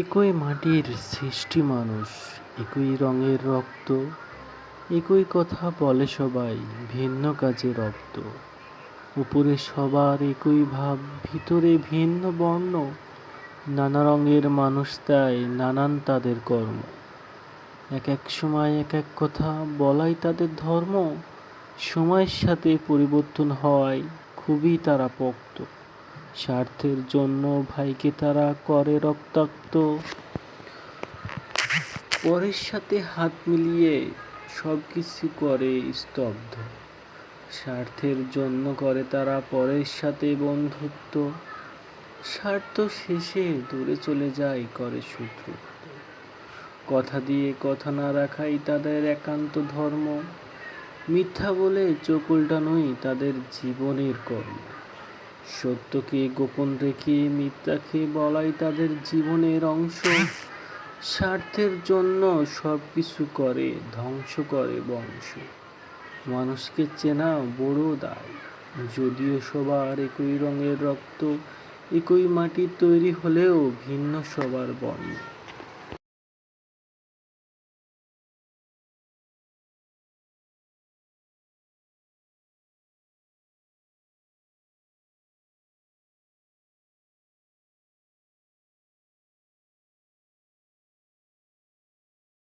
একই মাটির সৃষ্টি মানুষ, একই রঙের রক্ত, একই কথা বলে সবাই ভিন্ন কাজে রপ্ত। উপরে সবার একই ভাব, ভিতরে ভিন্ন বর্ণ। নানা রঙের মানুষ তাই নানান তাদের কর্ম। এক এক সময় এক এক কথা বলাই তাদের ধর্ম। সময়ের সাথে পরিবর্তন হওয়ায় খুবই তারা পোক্ত স্বার্থের জন্য ভাইকে তারা করে রক্তাক্ত। পরের সাথে হাত মিলিয়ে সব কিছু করে স্তব্ধ। স্বার্থের জন্য করে তারা পরের সাথে বন্ধুত্ব। স্বার্থ শেষে দূরে চলে যায় করে শত্রুত্ব কথা দিয়ে কথা না রাখাই তাদের একান্ত ধর্ম। মিথ্যা বলে চোখ উল্টানোই তাদের জীবনের কর্ম। সত্যকে গোপন রেখে মিথ্যাকে বলাই তাদের জীবনের অংশ। স্বার্থের জন্য সব কিছু করে, ধ্বংস করে বংশ। মানুষকে চেনা বড় দায়। যদিও সবার একই রঙের রক্ত, একই মাটির তৈরি হলেও ভিন্ন সবার বর্ণ।